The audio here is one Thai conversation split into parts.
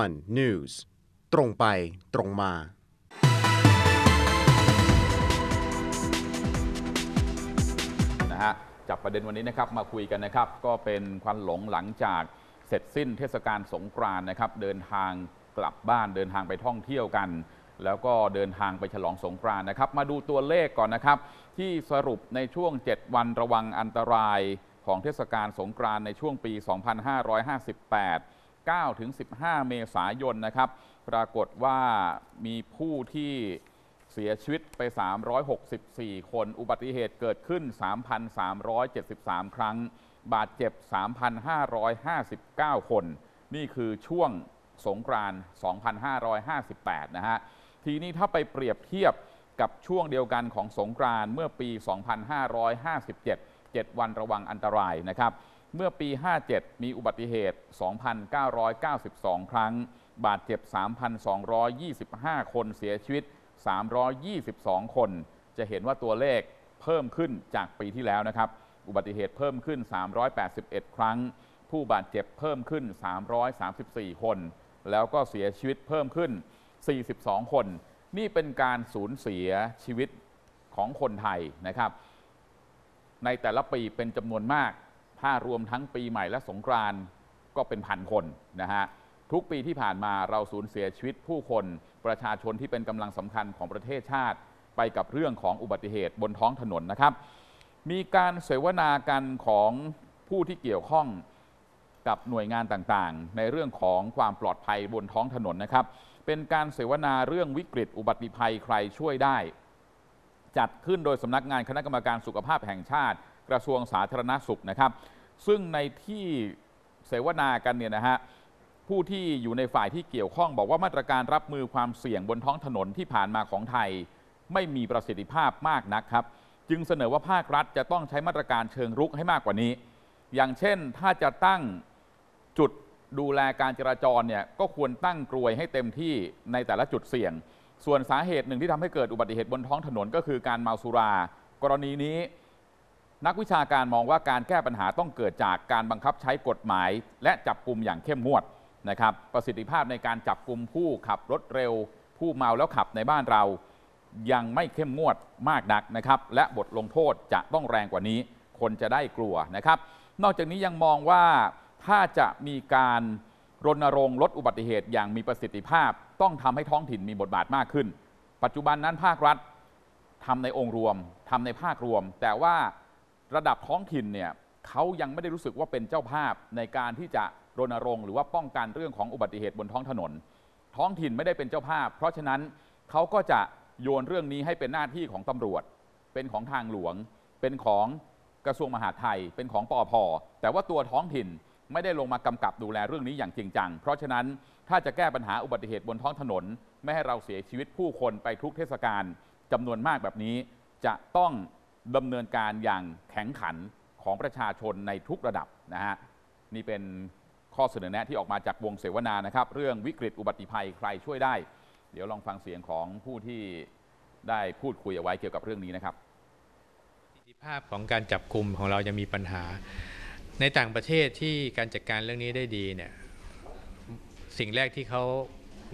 one news ตรงไปตรงมา นะฮะจับประเด็นวันนี้นะครับมาคุยกันนะครับ ก็เป็นควันหลงหลังจากเสร็จสิ้นเทศกาลสงกรานต์นะครับ เดินทางกลับบ้านเดินทางไปท่องเที่ยวกัน แล้วก็เดินทางไปฉลองสงกรานต์นะครับ มาดูตัวเลขก่อนนะครับ ที่สรุปในช่วง 7 วันระวังอันตรายของเทศกาลสงกรานต์ในช่วงปี 2558 9 ถึง 15 เมษายนนะครับ ปรากฏว่ามีผู้ที่เสียชีวิตไป 364 คน อุบัติเหตุเกิดขึ้น 3,373 ครั้ง บาดเจ็บ 3,559 คน นี่คือช่วงสงกราน2,558 นะฮะ ทีนี้ถ้าไปเปรียบเทียบกับช่วงเดียวกันของสงกรานเมื่อปี 2557 7 วันระวังอันตรายนะครับ เมื่อปี 57 มีอุบัติเหตุ 2,992 ครั้ง บาดเจ็บ 3,225 คนเสียชีวิต 322 คน จะเห็นว่าตัวเลขเพิ่มขึ้นจากปีที่แล้วนะครับ อุบัติเหตุเพิ่มขึ้น 381 ครั้ง ผู้บาดเจ็บเพิ่มขึ้น 334 คน แล้วก็เสียชีวิตเพิ่มขึ้น 42 คน นี่เป็นการสูญเสียชีวิตของคนไทยนะครับ ในแต่ละปีเป็นจำนวนมาก ถ้ารวมทั้งปีใหม่และสงกรานต์ก็เป็นพันคนนะฮะทุกปีที่ผ่านมาเราสูญเสียชีวิตผู้คน ประชาชนที่เป็นกำลังสำคัญของประเทศชาติ ไปกับเรื่องของอุบัติเหตุบนท้องถนนนะครับ มีการเสวนากันของผู้ที่เกี่ยวข้องกับหน่วยงานต่างๆ ในเรื่องของความปลอดภัยบนท้องถนนนะครับ เป็นการเสวนาเรื่องวิกฤตอุบัติภัยใครช่วยได้ จัดขึ้นโดยสำนักงานคณะกรรมการสุขภาพแห่งชาติ กระทรวงสาธารณสุขนะครับ ซึ่งในที่เสวนากันเนี่ยนะฮะผู้ที่อยู่ในฝ่ายที่เกี่ยวข้องบอกว่ามาตรการรับมือความเสี่ยงบนท้องถนนที่ผ่านมาของไทย ไม่มีประสิทธิภาพมากนักครับ จึงเสนอว่าภาครัฐจะต้องใช้มาตรการเชิงรุกให้มากกว่านี้ อย่างเช่นถ้าจะตั้งจุดดูแลการจราจรเนี่ยก็ควรตั้งกรวยให้เต็มที่ในแต่ละจุดเสี่ยง ส่วนสาเหตุหนึ่งที่ทำให้เกิดอุบัติเหตุบนท้องถนนก็คือการเมาสุรา กรณีนี้ นักวิชาการมองว่าการแก้ปัญหาต้องเกิดจากการบังคับใช้กฎหมาย และจับกลุ่มอย่างเข้มงวดนะครับ ประสิทธิภาพในการจับกลุ่มผู้ขับรถเร็ว ผู้เมาแล้วขับในบ้านเรา ยังไม่เข้มงวดมากนักนะครับ และบทลงโทษจะต้องแรงกว่านี้ คนจะได้กลัวนะครับ นอกจากนี้ยังมองว่าถ้าจะมีการรณรงค์ลดอุบัติเหตุอย่างมีประสิทธิภาพ ต้องทำให้ท้องถิ่นมีบทบาทมากขึ้น ปัจจุบันนั้นภาครัฐทำในองค์รวมทำในภาครวม แต่ว่า ระดับท้องถิ่นเนี่ยเขายังไม่ได้รู้สึกว่าเป็นเจ้าภาพในการที่จะรณรงค์หรือว่าป้องกันเรื่องของอุบัติเหตุบนท้องถนน ท้องถิ่นไม่ได้เป็นเจ้าภาพ เพราะฉะนั้นเขาก็จะโยนเรื่องนี้ให้เป็นหน้าที่ของตำรวจ เป็นของทางหลวง เป็นของกระทรวงมหาดไทย เป็นของปอพแต่ว่าตัวท้องถิ่นไม่ได้ลงมากำกับดูแลเรื่องนี้อย่างจริงจัง เพราะฉะนั้นถ้าจะแก้ปัญหาอุบัติเหตุบนท้องถนน ไม่ให้เราเสียชีวิตผู้คนไปทุกเทศกาลจำนวนมากแบบนี้จะต้อง ดำเนินการอย่างแข็งขันของประชาชนในทุกระดับนะฮะนี่เป็นข้อเสนอแนะที่ออกมาจากวงเสวนานะครับ เรื่องวิกฤตอุบัติภัยใครช่วยได้ เดี๋ยวลองฟังเสียงของผู้ที่ได้พูดคุยเอาไว้เกี่ยวกับเรื่องนี้นะครับประสิทธิภาพของการจับกลุ่มของเรายังมีปัญหา ในต่างประเทศที่การจัดการเรื่องนี้ได้ดีเนี่ยสิ่งแรกที่เขา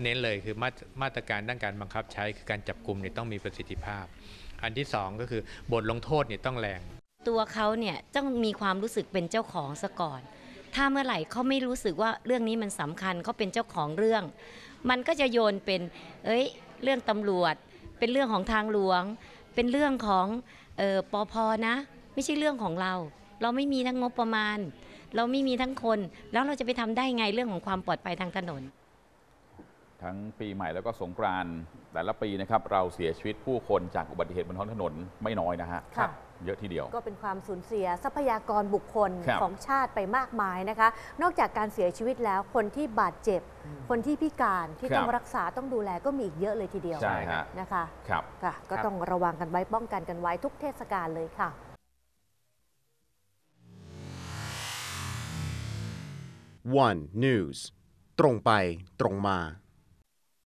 เน้นเลยคือมามาตรการด้านการบังคับใช้คือการจับกลุ่มเนี่ยต้องมีประสิทธิภาพ อันที่สองก็คือบทลงโทษเนี่ยต้องแรง ตัวเขาเนี่ยต้องมีความรู้สึกเป็นเจ้าของซะก่อน ถ้าเมื่อไหร่เขาไม่รู้สึกว่าเรื่องนี้มันสำคัญเขาเป็นเจ้าของเรื่อง มันก็จะโยนเป็น เอ้ย เรื่องตำรวจ เป็นเรื่องของทางหลวง เป็นเรื่องของเออปอพนะ ไม่ใช่เรื่องของเรา เราไม่มีทั้งงบประมาณ เราไม่มีทั้งคน แล้วเราจะไปทำได้ไงเรื่องของความปลอดภัยทางถนน ทั้งปีใหม่แล้วก็สงกรานต์แต่ละปีนะครับเราเสียชีวิตผู้คนจากอุบัติเหตุบนท้องถนนไม่น้อยนะฮะค่ะ เยอะทีเดียว ก็เป็นความสูญเสียทรัพยากรบุคคลครับ ของชาติไปมากมายนะคะ นอกจากการเสียชีวิตแล้วคนที่บาดเจ็บ คนที่พิการที่ครับต้องรักษาต้องดูแลก็มีอีกเยอะเลยทีเดียวใช่ฮะนะคะครับ ค่ะ ก็ต้องระวังกันไว้ป้องกันกันไว้ทุกเทศกาลเลยค่ะ one news ตรงไปตรงมา